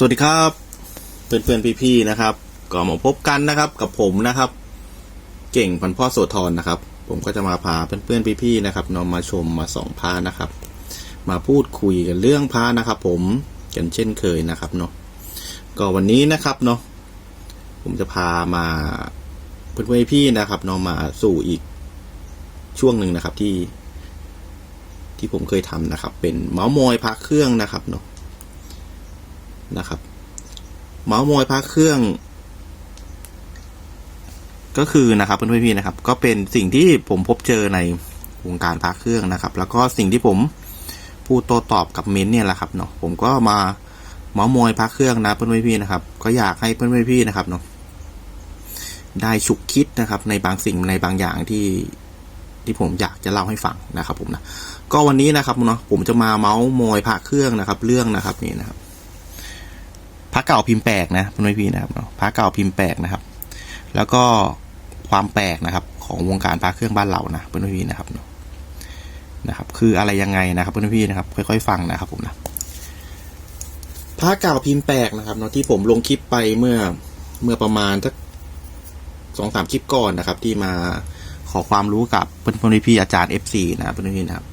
สวัสดีครับเพื่อนๆพี่ๆนะครับ ก็มาพบกันนะครับกับผมนะครับ เก่งพันพ่อโสธรนะครับ ผมก็จะมาพาเพื่อนๆพี่ๆนะครับนำมาชมมาส่องพานะครับ มาพูดคุยกันเรื่องพานะครับ ผมกันเช่นเคยนะครับเนาะก็วันนี้นะครับเนาะผมจะพามาเพื่อนๆพี่ๆนะครับเนาะมาสู่อีกช่วงหนึ่งนะครับที่ ที่ผมเคยทำนะครับ เป็นเมาส์มอยพักเครื่องนะครับเนาะ นะครับเมาส์มอยพักเครื่อง ก็คือนะครับเพื่อนๆพี่นะครับ ก็เป็นสิ่งที่ผมพบเจอในวงการพักเครื่องนะครับ แล้วก็สิ่งที่ผมพูดโต้ตอบกับเมนเนี่ยแหละครับเนาะผมก็มาเมาส์มอยพักเครื่องนะเพื่อนๆพี่นะครับ ก็อยากให้เพื่อนๆพี่นะครับเนาะได้ฉุกคิดนะครับ ในบางสิ่งในบางอย่างที่ที่ผมอยากจะเล่าให้ฟังนะครับ ผมนะก็วันนี้นะครับเนาะผมจะมาเมาส์มอยพักเครื่องนะครับ เรื่องนะครับนี่นะครับ พระเก่าพิมพ์แปลกนะเพื่อนพี่นะครับเนาะพระเก่าพิมพ์แปลกนะครับ แล้วก็ความแปลกนะครับ ของวงการพระเครื่องบ้านเรานะเพื่อนพี่นะครับนะครับ คืออะไรยังไงนะครับเพื่อนพี่นะครับ ค่อยๆ ฟังนะครับผมนะพระเก่าพิมพ์แปลกนะครับเนาะที่ผมลงคลิปไปเมื่อเมื่อประมาณสักสองสามคลิปก่อนนะครับ ที่มาขอความรู้กับเพื่อนๆพี่อาจารย์ F4 นะเพื่อนพี่นะครับ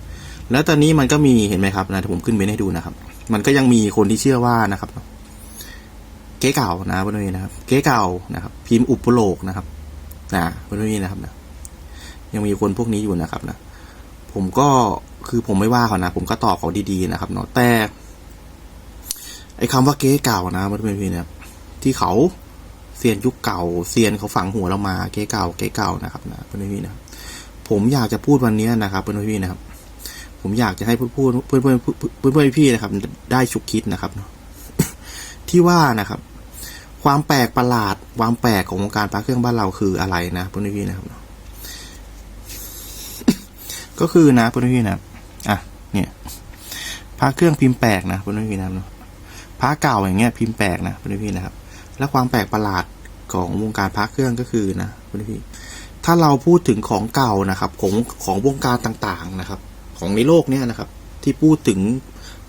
แล้วตอนนี้มันก็มีเห็นไหมครับนะที่ผมขึ้นเมนให้ดูนะครับ มันก็ยังมีคนที่เชื่อว่านะครับ เก๊เก่านะพื่นๆนะครับ เก๊เก่านะครับ พิมพ์อุปโลกนะครับนะพื่นๆนะครับนะยังมีคนพวกนี้อยู่นะครับนะผมก็คือผมไม่ว่าเขานะ ผมก็ตอบเขาดีๆนะครับเนาะแต่ไอ้คำว่าเก๊เก่านะพื่อนๆนะครับที่เขาเซียนยุคเก่าเซียนเขาฝังหัวเรามาเก๊เก่าเก๊เก่านะครับนะเพื่อนๆนะผมอยากจะพูดวันนี้นะครับเพื่อนๆนะครับ ผมอยากจะให้พูดพูดเพื่อนเพื่อนเพื่อนเพื่อนพี่นะครับ ได้ฉุกคิดนะครับเนาะ ที่ว่านะครับ ความแปลกประหลาด ความแปลกของวงการพระเครื่องบ้านเราคืออะไรนะเพื่อนพี่นะครับ ก็คือนะเพื่อนพี่นะอะเนี่ยพระเครื่องพิมพ์แปลกนะเพื่อนพี่นะครับพระเก่าอย่างเงี้ยพิมพ์แปลกนะเพื่อนพี่นะครับ และความแปลกประหลาดของวงการพระเครื่องก็คือนะเพื่อนพี่ถ้าเราพูดถึงของเก่านะครับ ของของวงการต่างๆนะครับ ของในโลกเนี้ยนะครับ ที่พูดถึง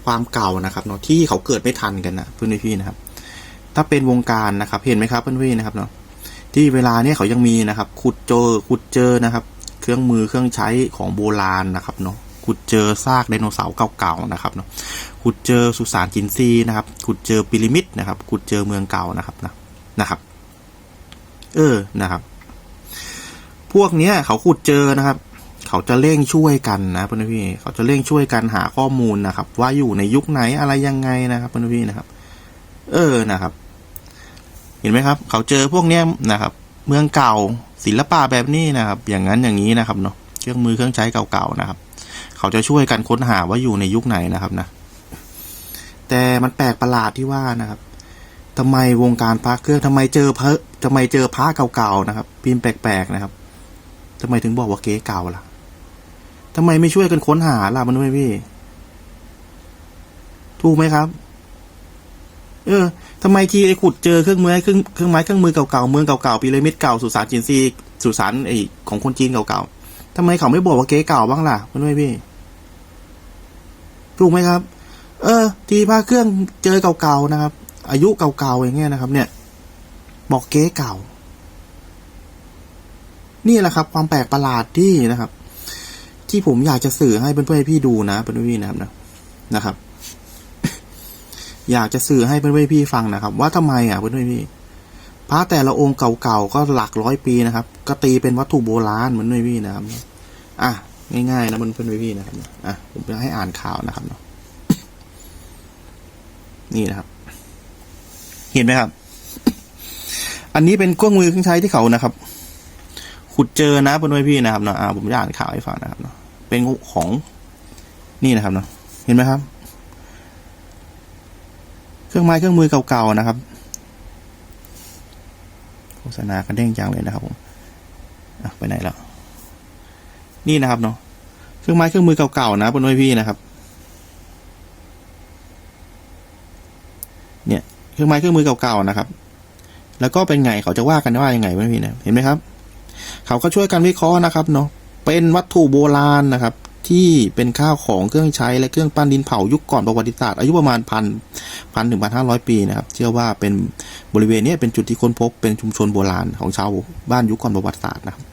ความเก่านะครับเนาะที่เขาเกิดไม่ทันกันนะเพื่อนพี่นะครับ ถ้าเป็นวงการนะครับเห็นไหมครับเพื่อนพี่นะครับเนาะที่เวลาเนี้ยเขายังมีนะครับ ขุดเจอขุดเจอนะครับ เครื่องมือเครื่องใช้ของโบราณนะครับเนาะขุดเจอซากไดโนเสาร์เก่าๆนะครับเนาะขุดเจอสุสานจินซีนะครับขุดเจอพีระมิดนะครับขุดเจอเมืองเก่านะครับนะนะครับ เออนะครับ พวกเนี้ยเขาขุดเจอนะครับ เขาจะเร่งช่วยกันนะเพื่อนพี่เขาจะเร่งช่วยกันหาข้อมูลนะครับ ว่าอยู่ในยุคไหนอะไรยังไงนะครับเพื่อนพี่นะครับ เออนะครับ เห็นไหมครับ เขาเจอพวกเนี้ยนะครับ เมืองเก่าศิลปะแบบนี้นะครับ อย่างนั้นอย่างนี้นะครับเนาะเครื่องมือเครื่องใช้เก่าๆนะครับ เขาจะช่วยกันค้นหาว่าอยู่ในยุคไหนนะครับนะ แต่มันแปลกประหลาดที่ว่านะครับทำไมวงการพระเครื่องทำไมเจอพระทำไมเจอพระเก่าๆนะครับ พิมพ์แปลกๆนะครับทำไมถึงบอกว่าเก๊เก่าล่ะ ทำไมไม่ช่วยกันค้นหาล่ะมันไม่พี่ ถูกไหมครับ เออทำไมทีไอ้ขุดเจอเครื่องมือเครื่องเครื่องไม้เครื่องมือเก่าๆเมืองเก่าๆพีระมิดเก่าสุสานจินซีสุสานไอของคนจีนเก่าๆทำไมเขาไม่บอกว่าเก๊เก่าบ้างล่ะมันไม่พี่ ถูกไหมครับ เออ ทีพระเครื่องเจอเก่าๆนะครับ อายุเก่าๆอย่างเงี้ยนะครับ เนี่ย บอกเก๊เก่านี่แหละครับ ความแปลกประหลาดที่นะครับ ที่ผมอยากจะสื่อให้เพื่อนๆพี่ดูนะเพื่อนๆพี่นะครับนะนะครับ อยากจะสื่อให้เพื่อนๆพี่ฟังนะครับ ว่าทำไมอะเพื่อนๆพี่พระแต่ละองค์เก่าๆก็หลักร้อยปีนะครับ ก็ตีเป็นวัตถุโบราณเหมือนเพื่อนๆพี่นะครับอะง่ายๆนะเพื่อนๆพี่นะครับอะผมจะให้อ่านข่าวนะครับเนาะนี่นะครับ เห็นไหมครับ อันนี้เป็นเครื่องมือเครื่องใช้ที่เขานะครับ ขุดเจอนะเพื่อนๆพี่นะครับเนาะอ่าผมจะอ่านข่าวให้ฟังนะครับเนาะ เป็นของนี่นะครับเนาะเห็นไหมครับ เครื่องไม้เครื่องมือเก่าๆนะครับโฆษณากันเด้งจังเลยนะครับผมไปไหนแล้วนี่นะครับเนาะเครื่องไม้เครื่องมือเก่าๆนะเพื่อนๆพี่นะครับ เนี่ยเครื่องไม้เครื่องมือเก่าๆนะครับ แล้วก็เป็นไงเขาจะว่ากันว่ายังไงเพื่อนๆพี่นะเห็นไหมครับ เขาก็ช่วยกันวิเคราะห์นะครับเนาะ เป็นวัตถุโบราณนะครับ ที่เป็นข้าวของเครื่องใช้และเครื่องปั้นดินเผายุคก่อนประวัติศาสตร์อายุประมาณพันพันถึงพันห้าร้อยปีนะครับเชื่อว่าเป็นบริเวณนี้เป็นจุดที่ค้นพบเป็นชุมชนโบราณของชาวบ้านยุคก่อนประวัติศาสตร์นะครับ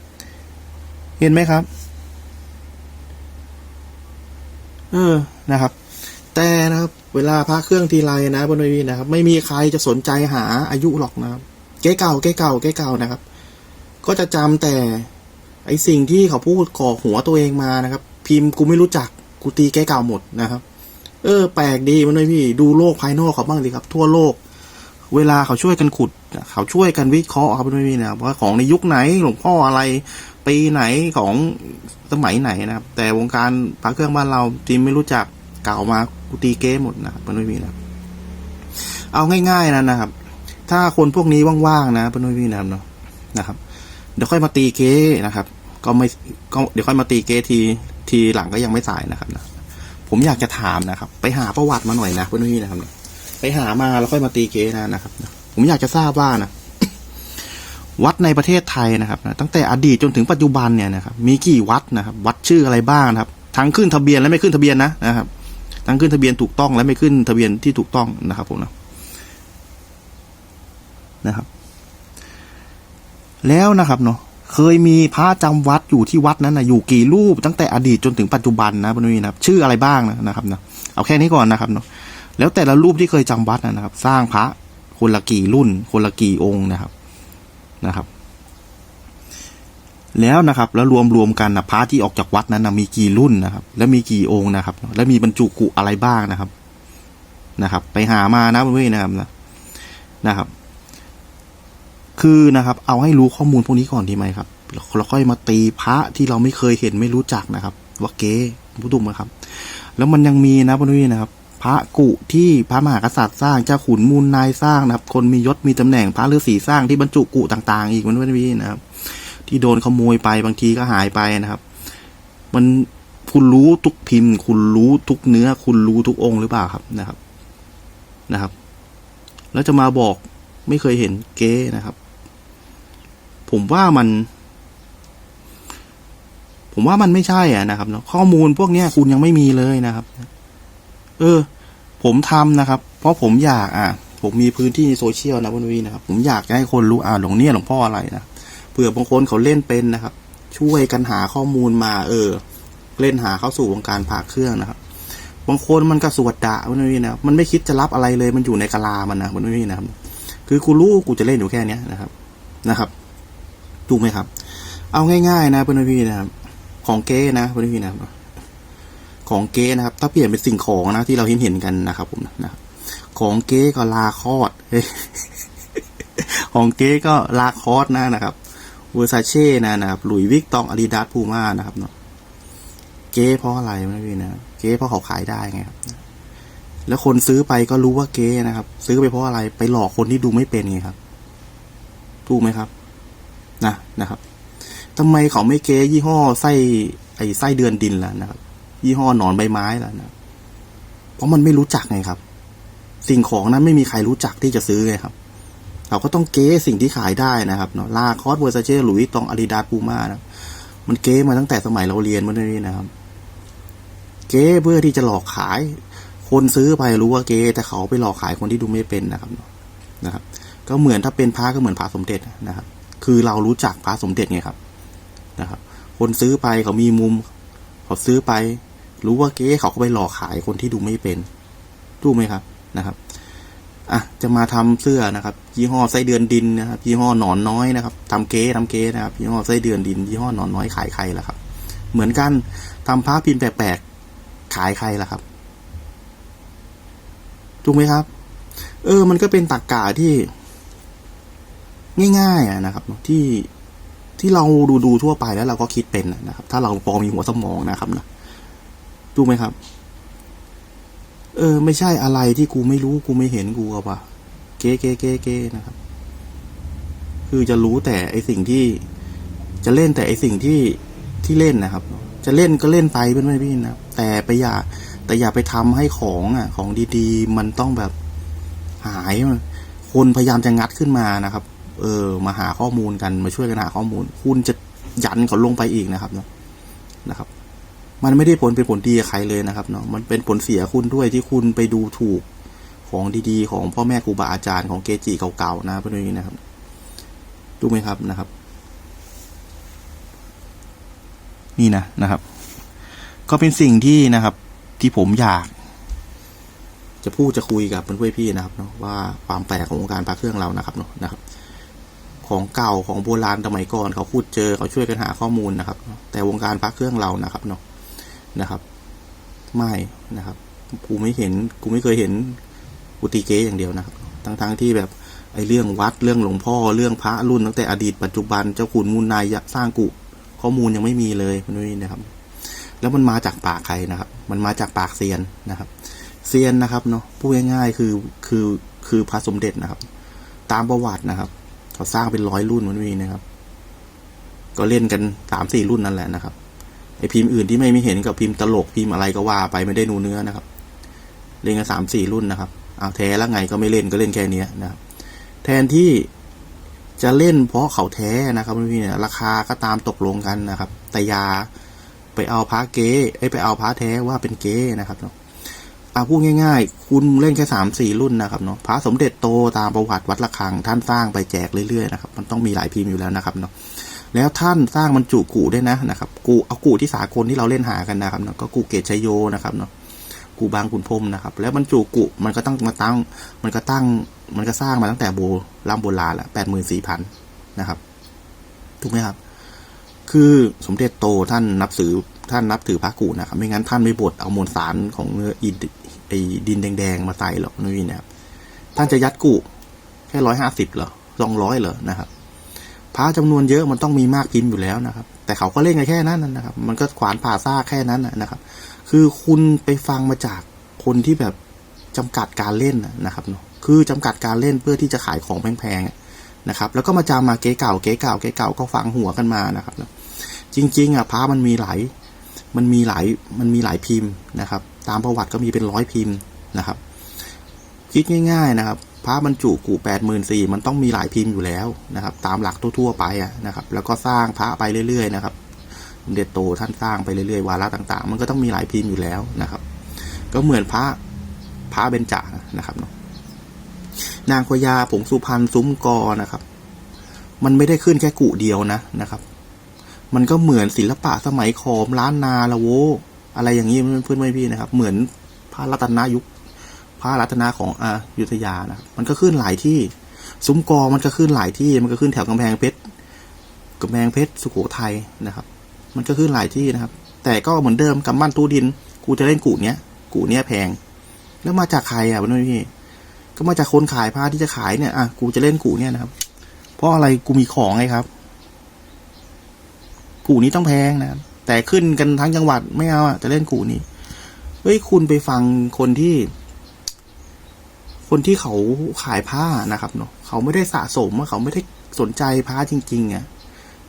เห็นไหมครับ เออนะครับ แต่นะครับ เวลาพระเครื่องทีไรนะบนเวทีนะครับ ไม่มีใครจะสนใจหาอายุหรอกนะครับ เก๊เก่าเก๊เก่าเก๊เก่านะครับ ก็จะจำแต่ ไอสิ่งที่เขาพูดก่อหัวตัวเองมานะครับ พิมพ์กูไม่รู้จักกูตีแก้เก่าหมดนะครับ เออ แปลกดีมันเลยพี่ ดูโลกภายนอกเขาบ้างดิครับ ทั่วโลก เวลาเขาช่วยกันขุด เขาช่วยกันวิเคราะห์ครับพี่นะครับว่าของในยุคไหนหลวงพ่ออะไรปีไหนของสมัยไหนนะครับ แต่วงการพระเครื่องบ้านเราจีนไม่รู้จักเก่ามากูตีเก้หมดนะครับพี่พี่นะครับเอาง่ายๆนะนะครับ ถ้าคนพวกนี้ว่างๆนะพี่พี่นะครับเนาะนะครับ เดี๋ยวค่อยมาตีเก้นะครับ ก็ไม่ก็เดี๋ยวค่อยมาตีเก้ทีทีหลังก็ยังไม่สายนะครับนะผมอยากจะถามนะครับ ไปหาประวัติมาหน่อยนะเพื่อนพี่นะครับไปหามาแล้วค่อยมาตีเก้นะนะครับ ผมอยากจะทราบว่านะวัดในประเทศไทยนะครับนะตั้งแต่อดีตจนถึงปัจจุบันเนี่ยนะครับมีกี่วัดนะครับ วัดชื่ออะไรบ้างนะครับ ทั้งขึ้นทะเบียนและไม่ขึ้นทะเบียนนะนะครับ ทั้งขึ้นทะเบียนถูกต้องและไม่ขึ้นทะเบียนที่ถูกต้องนะครับผมนะนะครับ แล้วนะครับเนาะเคยมีพระจำวัดอยู่ที่วัดนั้นนะอยู่กี่รูปตั้งแต่อดีตจนถึงปัจจุบันนะพนุนะครับ ชื่ออะไรบ้างนะนะครับนะเอาแค่นี้ก่อนนะครับเนาะแล้วแต่ละรูปที่เคยจำวัดนะครับ สร้างพระคนละกี่รุ่น คนละกี่องค์นะครับนะครับ แล้วนะครับ แล้วรวมรวมกันนะพระที่ออกจากวัดนั้นนะมีกี่รุ่นนะครับ แล้วมีกี่องค์นะครับ แล้วมีบรรจุกุอะไรบ้างนะครับนะครับ ไปหามานะพื่อนๆนะครับนะนะครับ คือนะครับ เอาให้รู้ข้อมูลพวกนี้ก่อนดีไหมครับเราค่อยมาตีพระที่เราไม่เคยเห็นไม่รู้จักนะครับ ว่าเก๊ผู้ตุมนะครับ แล้วมันยังมีนะพวกนี้นะครับ พระกุที่พระมหากษัตริย์สร้างเจ้าขุนมูลนายสร้างนะครับ คนมียศมีตำแหน่งพระฤาษีสร้างที่บรรจุกุต่างๆ อีกมันไม่มีนะครับ ที่โดนขโมยไปบางทีก็หายไปนะครับ มันคุณรู้ทุกพิมพ์ คุณรู้ทุกเนื้อ คุณรู้ทุกองค์หรือเปล่าครับนะครับนะครับ แล้วจะมาบอกไม่เคยเห็นเก๊นะครับ ผมว่ามัน ผมว่ามันไม่ใช่อะนะครับเนาะข้อมูลพวกเนี้ยคุณยังไม่มีเลยนะครับ เออ ผมทำนะครับ เพราะผมอยากอะ ผมมีพื้นที่โซเชียลนะวันวีนะครับ ผมอยากให้คนรู้อ่าหลวงเนี่ยหลวงพ่ออะไรนะเผื่อบางคนเขาเล่นเป็นนะครับ ช่วยกันหาข้อมูลมา เออ เล่นหาเข้าสู่วงการผ่าเครื่องนะครับบางคนมันก็สวดด่าวันวีนะมันไม่คิดจะรับอะไรเลยมันอยู่ในกะลามันนะวันวีนะครับ คือกูรู้กูจะเล่นอยู่แค่เนี้ยนะครับนะครับ ถูกไหมครับ เอาง่ายๆนะเพื่อนพี่นะครับ ของเก้นะเพื่อนพี่นะครับ ของเก้นะครับ ถ้าเปลี่ยนเป็นสิ่งของนะที่เราเห็นเห็นๆกันนะครับ ผมนะครับของเก้ก็ลาคอดของเก้ก็ลาคอดนะนะครับเวอร์ซาเช่นะนะครับหลุยวิกตองอาดิดาสพูม่านะครับเนาะเก้เพราะอะไรไม่รู้นะเก้เพราะเขาขายได้ไงครับแล้วคนซื้อไปก็รู้ว่าเก้นะครับ ซื้อไปเพราะอะไรไปหลอกคนที่ดูไม่เป็นไงครับ ถูกไหมครับ นะนะครับทำไมเขาไม่เก้ยี่ห้อไส้ไอ้ไส้เดือนดินล่ะนะครับ ยี่ห้อหนอนใบไม้ล่ะนะเพราะมันไม่รู้จักไงครับ สิ่งของนั้นไม่มีใครรู้จักที่จะซื้อไงครับ เราก็ต้องเก้สิ่งที่ขายได้นะครับเนาะลาคอสเวอร์ซาเช่หลุยตองอาดิดาปูม่านะมันเก้มาตั้งแต่สมัยเราเรียนมันนี่นะครับ เก้เพื่อที่จะหลอกขาย คนซื้อไปรู้ว่าเก้แต่เขาไปหลอกขายคนที่ดูไม่เป็นนะครับนะครับ ก็เหมือนถ้าเป็นพระก็เหมือนพระสมเด็จนะครับ คือเรารู้จักพระสมเด็จไงครับนะครับ คนซื้อไปเขามีมุม เขาซื้อไป รู้ว่าเก๊เขาก็ไปหลอกขายคนที่ดูไม่เป็นถูกไหมครับนะครับอะจะมาทำเสื้อนะครับยี่ห้อไส้เดือนดินนะครับยี่ห้อหนอนน้อยนะครับทำเก๊ทำเก๊นะครับยี่ห้อไส้เดือนดินยี่ห้อหนอนน้อยขายใครล่ะครับ เหมือนกันทำผ้าพิมพ์แปลกๆขายใครล่ะครับถูกไหมครับ เออ มันก็เป็นตรกกะที่ ง่ายๆนะครับที่ที่เราดูดูทั่วไปแล้วเราก็คิดเป็นนะครับ ถ้าเราพอมีหัวสมองนะครับนะถูกไหมครับ เออ ไม่ใช่อะไรที่กูไม่รู้กูไม่เห็นกูอะปะเก๊เก๊เก๊เก๊นะครับ คือจะรู้แต่ไอสิ่งที่จะเล่นแต่ไอสิ่งที่ที่เล่นนะครับ จะเล่นก็เล่นไปเป็นไม่พี่นะแต่ไปอย่า แต่อย่าไปทำให้ของอะ ของดีๆ มันต้องแบบหายคนพยายามจะงัดขึ้นมานะครับ เออ มาหาข้อมูลกันมาช่วยกันหาข้อมูล คุณจะยันเขาลงไปอีกนะครับเนาะนะครับ มันไม่ได้ผลเป็นผลดีใครเลยนะครับเนาะมันเป็นผลเสียคุณด้วยที่คุณไปดูถูกของดีๆ ของพ่อแม่ครูบาอาจารย์ของเกจิเก่าๆนะเพื่อนๆนะครับถูกไหมครับนะครับ นี่นะนะครับ ก็เป็นสิ่งที่นะครับ ที่ผมอยาก จะพูดจะคุยกับเพื่อนๆพี่นะครับเนาะว่าความแปลกของวงการพระเครื่องเรานะครับเนาะนะครับ ของเก่าของโบราณสมัยก่อนเขาพูดเจอเขาช่วยกันหาข้อมูลนะครับ แต่วงการพระเครื่องเรานะครับเนาะนะครับ ไม่นะครับ กูไม่เห็นกูไม่เคยเห็นกุฏิเก๊อย่างเดียวนะครับทั้งๆทที่แบบไอ้เรื่องวัดเรื่องหลวงพ่อเรื่องพระรุ่นตั้งแต่อดีตปัจจุบันเจ้าขุนมูลนายสร้างกุข้อมูลยังไม่มีเลยมันไม่มีนะครับ แล้วมันมาจากปากใครนะครับ มันมาจากปากเซียนนะครับเซียนนะครับเนาะพูดง่ายๆคือคือคือพระสมเด็จนะครับ ตามประวัตินะครับ เขาสร้างเป็นร้อยรุ่นมันมีนะครับ ก็เล่นกันสามสี่รุ่นนั่นแหละนะครับไอพิมพ์อื่นที่ไม่มีเห็นกับพิมพ์ตลกพิมพ์อะไรก็ว่าไปไม่ได้นูเนื้อนะครับ เล่นกันสามสี่รุ่นนะครับเอาแท้แล้วไงก็ไม่เล่นก็เล่นแค่เนี้ยนะครับแทนที่จะเล่นเพราะเขาแท้นะครับพี่เนี่ยราคาก็ตามตกลงกันนะครับ แต่ยาไปเอาพระเก๊ไอไปเอาพระแท้ว่าเป็นเก๊นะครับเนาะ อาพูดง่าย ๆ คุณเล่นแค่สามสี่รุ่นนะครับเนาะพระสมเด็จโตตามประวัติวัดระฆัง ท่านสร้างไปแจกเรื่อยๆนะครับมันต้องมีหลายพิมพ์อยู่แล้วนะครับเนาะแล้วท่านสร้างบรรจุกูด้วยนะนะครับ กูเอากูที่สากลที่เราเล่นหากันนะครับเนาะก็กูเกตชยโยนะครับเนาะกูบางขุนพรมนะครับ แล้วบรรจุกุมันก็ต้องมาตั้ง มันก็ตั้ง มันก็สร้างมาตั้งแต่โบราณโบราณละแปดหมื่นสี่พันนะครับ ถูกไหมครับ คือสมเด็จโตท่านนับถือท่านนับถือพระกูนะครับ ไม่งั้นท่านไม่บดเอามวลสารของเนื้ออิน ไอ้ดินแดงๆมาใส่หรอกนี่นะครับท่านจะยัดกุแค่ร้อยห้าสิบเหรอสองร้อยเหรอนะครับพระจำนวนเยอะมันต้องมีมากพิมพ์อยู่แล้วนะครับ แต่เขาก็เล่นกันแค่นั้นนะครับ มันก็ขวานผ่าซ่าแค่นั้นนะครับ คือคุณไปฟังมาจากคนที่แบบจำกัดการเล่นนะครับเนาะคือจำกัดการเล่นเพื่อที่จะขายของแพงๆนะครับ แล้วก็มาจำมาเก๋เก่าเก๋เก่าเก๋เก่าก็ฟังหัวกันมานะครับจริง ๆอะพระมันมีหลายมันมีหลายมันมีหลายพิมพ์นะครับ ตามประวัติก็มีเป็นร้อยพิมพ์นะครับ คิดง่าย ๆนะครับพระบรรจุกูแปดหมื่นสี่มันต้องมีหลายพิมพ์อยู่แล้วนะครับ ตามหลักทั่วๆไปนะครับ แล้วก็สร้างพระไปเรื่อยๆนะครับเด็จโตท่านสร้างไปเรื่อยๆวาระต่าง ๆ มันก็ต้องมีหลายพิมพ์อยู่แล้วนะครับ ก็เหมือนพระพระเบญจนะครับเนาะนางพญาผงสุพรรณซุ้มกอนะครับ มันไม่ได้ขึ้นแค่กุเดียวนะนะครับ มันก็เหมือนศิลปะสมัยขอมล้านนาละโว อะไรอย่างนี้เพื่อนๆพี่นะครับ เหมือนพระรัตนายุคพระรัตนาของอายุทยานะมันก็ขึ้นหลายที่ ซุ้มกอมันก็ขึ้นหลายที่ มันก็ขึ้นแถวกำแพงเพชรกำแพงเพชรสุโขทัยนะครับ มันก็ขึ้นหลายที่นะครับ แต่ก็เหมือนเดิมกำมั่นตู้ดิน กูจะเล่นกูเนี้ยกูเนี้ยแพง แล้วมาจากใครอะเพื่อนพี่ ก็มาจากคนขายผ้าที่จะขายเนี่ยอะกูจะเล่นกูเนี่ยนะครับ เพราะอะไรกูมีของไงครับกูนี้ต้องแพงนะครับ แต่ขึ้นกันทั้งจังหวัดไม่เอาอะจะเล่นกูนี้เฮ้ยคุณไปฟังคนที่ คนที่เขาขายผ้านะครับเนาะเขาไม่ได้สะสมเขาไม่ได้สนใจผ้าจริงๆอะ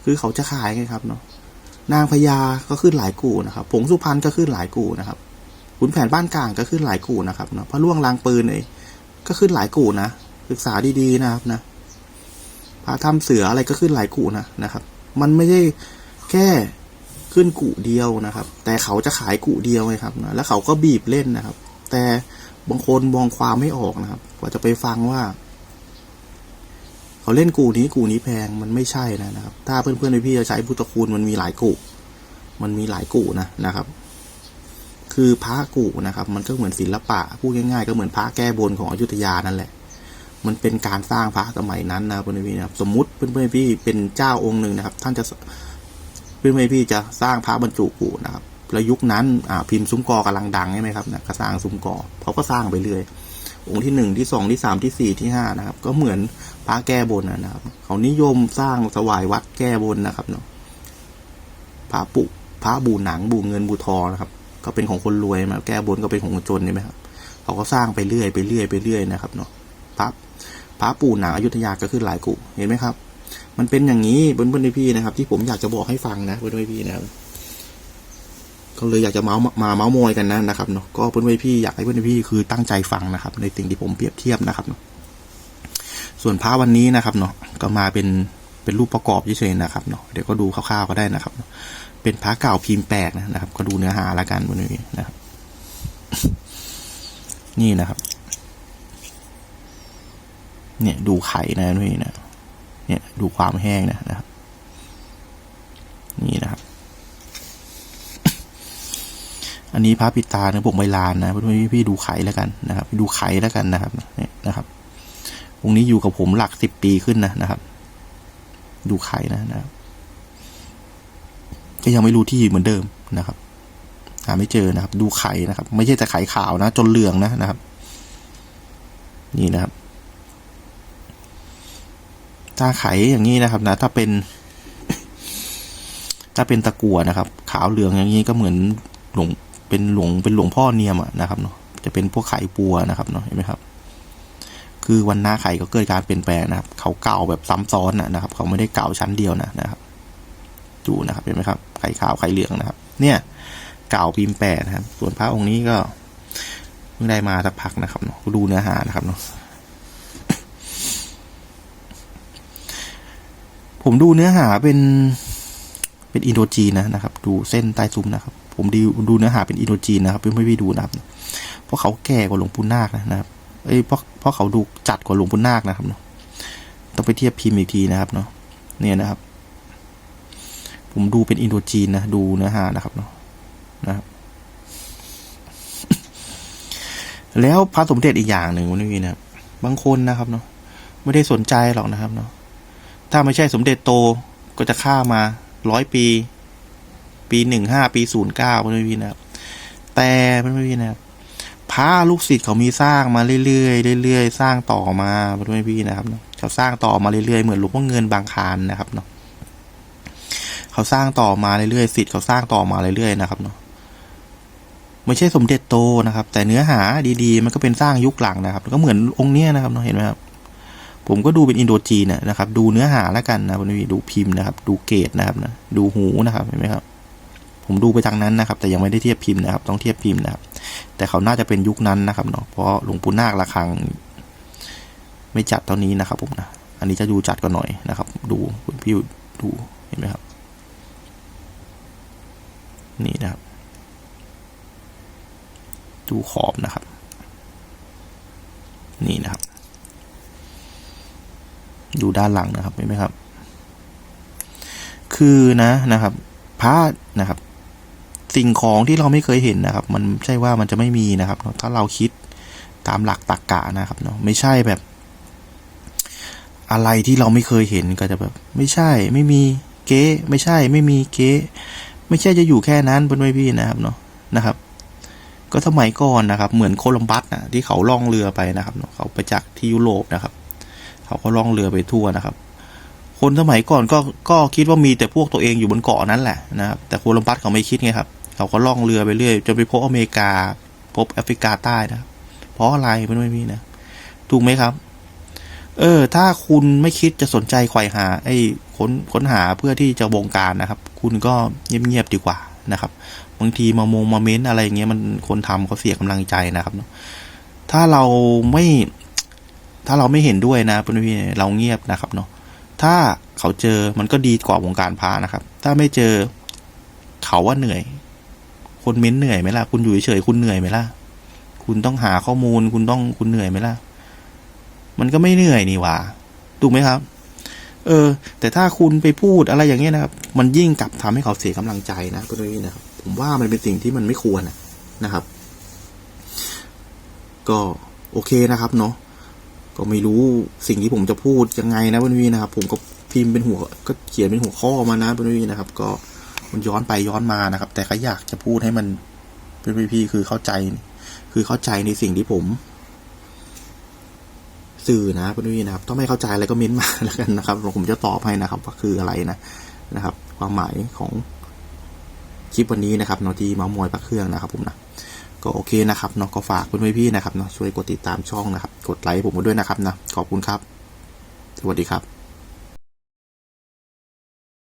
คือเขาจะขายไงครับเนาะนางพญาก็ขึ้นหลายกูนะครับผงสุพรรณก็ขึ้นหลายกูนะครับขุนแผนบ้านกลางก็ขึ้นหลายกูนะครับเนาะพระล่วงลางปืนเองก็ขึ้นหลายกูนะศึกษาดีๆนะครับนะพระถ้ำเสืออะไรก็ขึ้นหลายกูนะนะครับ มันไม่ใช่แค่ ขึ้นกูเดียวนะครับ แต่เขาจะขายกูเดียวไงครับนะแล้วเขาก็บีบเล่นนะครับ แต่บางคนมองความไม่ออกนะครับกว่าจะไปฟังว่า เขาเล่นกูนี้กูนี้แพงมันไม่ใช่นะครับ ถ้าเพื่อนๆพี่จะใช้พุทธคุณมันมีหลายกูมันมีหลายกูนะนะครับ คือพระกูนะครับ มันก็เหมือนศิลปะพูดง่ายๆ ก็เหมือนพระแก้บนของอยุธยานั่นแหละมันเป็นการสร้างพระสมัยนั้นนะเพื่อนๆพี่นะครับ สมมติเพื่อนๆพี่เป็นเจ้าองค์หนึ่งนะครับ ท่านจะ เพื่อนๆพี่จะสร้างพระบรรจุกูนะครับแล้วยุคนั้นอ่าพิมพ์ซุ้มกอกำลังดังใช่ไหมครับนะก็สร้างซุ้มกอเขาก็สร้างไปเรื่อยองค์ที่หนึ่งที่สองที่สามที่สี่ที่ห้านะครับ ก็เหมือนพระแก้บนนะครับ เขานิยมสร้างสวายวัดแก้บนนะครับเนาะพระปุพระบูหนังบูเงินบูทองนะครับ ก็เป็นของคนรวยมาแก้บนก็เป็นของคนจนใช่ไหมครับเขาก็สร้างไปเรื่อยไปเรื่อยไปเรื่อยนะครับเนาะพระพระปู่หนังอยุธยาก็ขึ้นหลายกุเห็นไหมครับ มันเป็นอย่างนี้เพื่อนๆพี่นะครับ ที่ผมอยากจะบอกให้ฟังนะเพื่อนๆพี่นะครับก็เลยอยากจะเมาส์มาเมาส์มอยกันนะนะครับเนาะก็เพื่อนๆพี่อยากให้เพื่อนๆพี่คือตั้งใจฟังนะครับ ในสิ่งที่ผมเปรียบเทียบนะครับเนาะส่วนพระวันนี้นะครับเนาะก็มาเป็นเป็นรูปประกอบเฉยๆนะครับเนาะเดี๋ยวก็ดูคร่าวๆก็ได้นะครับ เป็นพระเก่าพิมพ์แปลกนะนะครับ ก็ดูเนื้อหาละกันบนนี้นะครับ นี่นะครับ เนี่ยดูไข่นะนี่นะ เนี่ยดูความแห้งนะนะครับ นี่นะครับ อันนี้พระปิตาเนื้อปกใบลานนะพื่อนๆพี่ดูไข่แล้วกันนะครับดูไข่แล้วกันนะครับเนี่ยนะครับองค์นี้อยู่กับผมหลักสิบปีขึ้นนะนะครับ ดูไข่นะนะครับก็ยังไม่รู้ที่เหมือนเดิมนะครับหาไม่เจอนะครับ ดูไข่นะครับ ไม่ใช่แต่ไข่ขาวนะ จนเหลืองนะนะครับ นี่นะครับ ถ้าไข่อย่างนี้นะครับนะถ้าเป็น ถ้าเป็นตะกั่วนะครับ ขาวเหลืองอย่างนี้ก็เหมือนหลวงเป็นหลวงเป็นหลวงพ่อเนียมอะนะครับเนาะจะเป็นพวกไข่ปัวนะครับเนาะเห็นไหมครับ คือวันหน้าไข่ก็เกิดการเปลี่ยนแปลงนะครับ เขาเก่าแบบซ้ำซ้อนนะนะครับ เขาไม่ได้เก่าชั้นเดียวนะนะครับดูนะครับเห็นไหมครับไข่ขาวไข่เหลืองนะครับ เนี่ยเก่าพิมพ์แปดนะครับ ส่วนพระองค์นี้ก็เพิ่งได้มาสักพักนะครับเนาะดูเนื้อหานะครับเนาะ ผมดูเนื้อหาเป็นเป็นอินโดจีนนะนะครับ ดูเส้นใต้ซุ้มนะครับ ผมดูดูเนื้อหาเป็นอินโดจีนนะครับเพื่อนๆพี่ดูนะครับเพราะเขาแก่กว่าหลวงปู่นาคนะครับ เอ้ยเพราะเพราะเขาดูจัดกว่าหลวงปู่นาคนะครับเนาะต้องไปเทียบพิมพ์อีกทีนะครับเนาะเนี่ยนะครับ ผมดูเป็นอินโดจีนนะดูเนื้อหานะครับเนาะนะครับแล้วพระสมเด็จอีกอย่างหนึ่งวันนี้นะบางคนนะครับเนาะไม่ได้สนใจหรอกนะครับเนาะ ถ้าไม่ใช่สมเด็จโตก็จะฆ่ามาร้อยปี ปีหนึ่งห้าปีศูนย์เก้าพระพี่นะครับ แต่พระพี่นะครับพระลูกศิษย์เขามีสร้างมาเรื่อยๆเรื่อยๆสร้างต่อมาพระพี่นะครับเนาะเขาสร้างต่อมาเรื่อยๆเหมือนหลวงพ่อเงินบางคานนะครับเนาะเขาสร้างต่อมาเรื่อยๆศิษย์เขาสร้างต่อมาเรื่อยๆนะครับเนาะไม่ใช่สมเด็จโตนะครับ แต่เนื้อหาดีๆ มันก็เป็นสร้างยุคหลังนะครับ ก็เหมือนองค์เนี้ยนะครับเนาะเห็นไหมครับ ผมก็ดูเป็นอินโดจีนนะครับ ดูเนื้อหาแล้วกันนะพี่ดูพิมพ์นะครับ ดูเกรดนะครับนะดูหูนะครับเห็นไหมครับ ผมดูไปทางนั้นนะครับ แต่ยังไม่ได้เทียบพิมพ์นะครับ ต้องเทียบพิมพ์นะครับ แต่เขาน่าจะเป็นยุคนั้นนะครับเนาะเพราะหลวงปู่นาคระฆัง ไม่จัดเท่านี้นะครับ ผมนะอันนี้จะดูจัดกว่าหน่อยนะครับ ดูพี่ดูเห็นไหมครับ นี่นะครับ ดูขอบนะครับ นี่นะครับ ดูด้านหลังนะครับเห็นไหมครับ คือนะนะครับพระนะครับ สิ่งของที่เราไม่เคยเห็นนะครับ มันไม่ใช่ว่ามันจะไม่มีนะครับ ถ้าเราคิดตามหลักตรรกกะนะครับเนาะไม่ใช่แบบ อะไรที่เราไม่เคยเห็นก็จะแบบ ไม่ใช่ ไม่มีเก๊ไม่ใช่ ไม่มีเก๊ไม่ใช่จะอยู่แค่นั้นเป็นไม่พี่นะครับเนาะนะครับ ก็สมัยก่อนนะครับ เหมือนโคลัมบัสนะที่เขาล่องเรือไปนะครับเนาะเขาไปจากที่ยุโรปนะครับ เขาก็ล่องเรือไปทั่วนะครับ คนสมัยก่อนก็ก็คิดว่ามีแต่พวกตัวเองอยู่บนเกาะนั้นแหละนะครับ แต่โคลัมบัสเขาไม่คิดไงครับ เขาก็ล่องเรือไปเรื่อยจนไปพบอเมริกา พบแอฟริกาใต้นะเพราะอะไรมันไม่มีนะถูกไหมครับ เออ ถ้าคุณไม่คิดจะสนใจไขว่หา ไอ้ค้นค้นหาเพื่อที่จะวงการนะครับ คุณก็เงียบๆดีกว่านะครับบางทีมามงมาเม้นอะไรเงี้ยมันคนทำเขาเสียกำลังใจนะครับ ถ้าเราไม่ ถ้าเราไม่เห็นด้วยนะพี่พี่เราเงียบนะครับเนาะถ้าเขาเจอมันก็ดีกว่าวงการพานะครับ ถ้าไม่เจอเขาว่าเหนื่อย คนเม้นเหนื่อยไหมล่ะ คุณอยู่เฉยคุณเหนื่อยไหมล่ะ คุณต้องหาข้อมูล คุณต้องคุณเหนื่อยไหมล่ะ มันก็ไม่เหนื่อยนี่หว่าถูกไหมครับ เออ แต่ถ้าคุณไปพูดอะไรอย่างเงี้ยนะครับ มันยิ่งกลับทำให้เขาเสียกำลังใจนะพี่พี่นะครับ ผมว่ามันเป็นสิ่งที่มันไม่ควรนะครับ ก็โอเคนะครับเนาะ ก็ไม่รู้สิ่งที่ผมจะพูดยังไงนะเพื่อนๆนะครับ ผมก็พิมพ์เป็นหัวก็เขียนเป็นหัวข้อมานะเพื่อนๆนะครับ ก็มันย้อนไปย้อนมานะครับ แต่ก็อยากจะพูดให้มันเป็นพี่คือเข้าใจ คือเข้าใจในสิ่งที่ผม สื่อนะเพื่อนๆนะครับ ถ้าไม่เข้าใจอะไรก็เม้นมาแล้วกันนะครับผมจะตอบให้นะครับ ว่าคืออะไรนะนะครับ ความหมายของคลิปวันนี้นะครับเนาะที่มามอยพักเครื่องนะครับผมนะ ก็โอเคนะครับเนาะก็ฝากเพื่อนๆพี่นะครับเนาะช่วยกดติดตามช่องนะครับ กดไลค์ผมมาด้วยนะครับนะขอบคุณครับ สวัสดีครับ